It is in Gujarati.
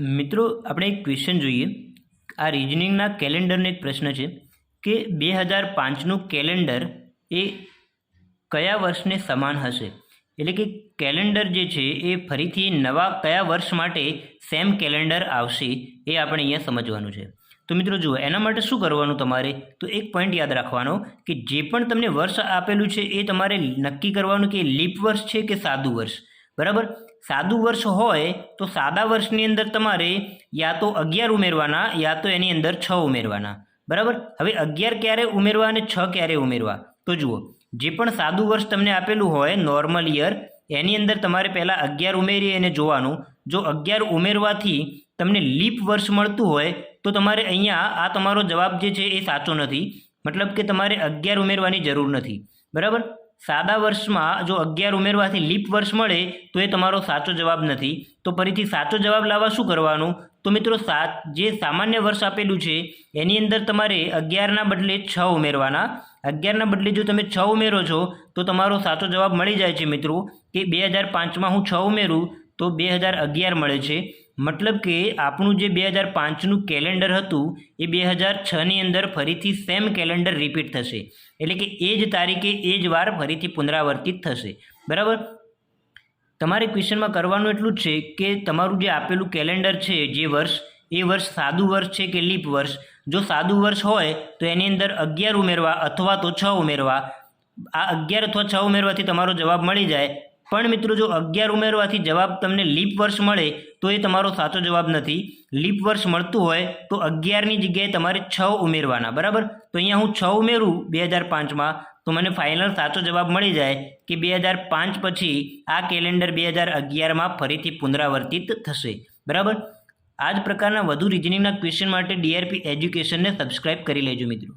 મિત્રો, આપણે એક ક્વેશ્ચન જોઈએ. આ રિઝનિંગના કેલેન્ડરનો એક પ્રશ્ન છે કે બે હજાર પાંચનું કેલેન્ડર એ કયા વર્ષને સમાન હશે? એટલે કે કેલેન્ડર જે છે એ ફરીથી નવા કયા વર્ષ માટે સેમ કેલેન્ડર આવશે એ આપણે અહીંયા સમજવાનું છે. તો મિત્રો, જુઓ, એના માટે શું કરવાનું તમારે? તો એક પોઈન્ટ યાદ રાખવાનો કે જે પણ તમને વર્ષ આપેલું છે એ તમારે નક્કી કરવાનું કે લીપ વર્ષ છે કે સાદું વર્ષ. બરાબર? સાદું વર્ષ હોય તો સાદા વર્ષની અંદર તમારે યા તો અગિયાર ઉમેરવાના, યા તો એની અંદર છ ઉમેરવાના. બરાબર? હવે અગિયાર ક્યારે ઉમેરવા અને છ ક્યારે ઉમેરવા? તો જુઓ, જે પણ સાદું વર્ષ તમને આપેલું હોય નોર્મલ યર એની અંદર તમારે પહેલાં અગિયાર ઉમેરી અને જોવાનું. જો અગિયાર ઉમેરવાથી તમને લીપ વર્ષ મળતું હોય, તો તમારે અહીંયા આ તમારો જવાબ જે છે એ સાચો નથી. મતલબ કે તમારે અગિયાર ઉમેરવાની જરૂર નથી. બરાબર? સાદા વર્ષમાં જો અગિયાર ઉમેરવાથી લીપ વર્ષ મળે, તો એ તમારો સાચો જવાબ નથી. તો ફરીથી સાચો જવાબ લાવવા શું કરવાનું? તો મિત્રો સાત જે સામાન્ય વર્ષ આપેલું છે, એની અંદર તમારે અગિયારના બદલે છ ઉમેરવાના. અગિયારના બદલે જો તમે છ ઉમેરો છો, તો તમારો સાચો જવાબ મળી જાય છે મિત્રો, કે બે હજાર પાંચમાં હું છ ઉમેરું તો બે હજાર અગિયાર મળે છે. મતલબ કે આપણું જે બે હજાર પાંચનું કેલેન્ડર હતું, એ બે હજાર છની અંદર ફરીથી સેમ કેલેન્ડર રિપીટ થશે. એટલે કે એ જ તારીખે એ જ વાર ફરીથી પુનરાવર્તિત થશે. બરાબર? તમારે ક્વેશ્ચનમાં કરવાનું એટલું જ છે કે તમારું જે આપેલું કેલેન્ડર છે જે વર્ષ, એ વર્ષ સાદું વર્ષ છે કે લીપ વર્ષ? જો સાદું વર્ષ હોય, તો એની અંદર અગિયાર ઉમેરવા અથવા તો છ ઉમેરવા. આ અગિયાર અથવા છ ઉમેરવાથી તમારો જવાબ મળી જાય. પણ મિત્રો જો અગિયાર ઉમેરવાથી જવાબ તમને લીપ વર્ષ મળે, તો એ તમારો સાચો જવાબ નથી. લીપ વર્ષ મળતું હોય, તો અગિયારની જગ્યાએ તમારે છ ઉમેરવાના, બરાબર? તો અહીંયા હું છ ઉમેરું બે હજાર પાંચમાં, તો મને ફાઇનલ સાચો જવાબ મળી જાય કે બે હજાર પાંચ પછી આ કેલેન્ડર બે હજાર અગિયારમાં ફરીથી પુનરાવર્તિત થશે, બરાબર? આ જ પ્રકારના વધુ રિઝનિંગના ક્વેશ્ચન માટે ડીઆરપી એજ્યુકેશનને સબસ્ક્રાઇબ કરી લેજો મિત્રો.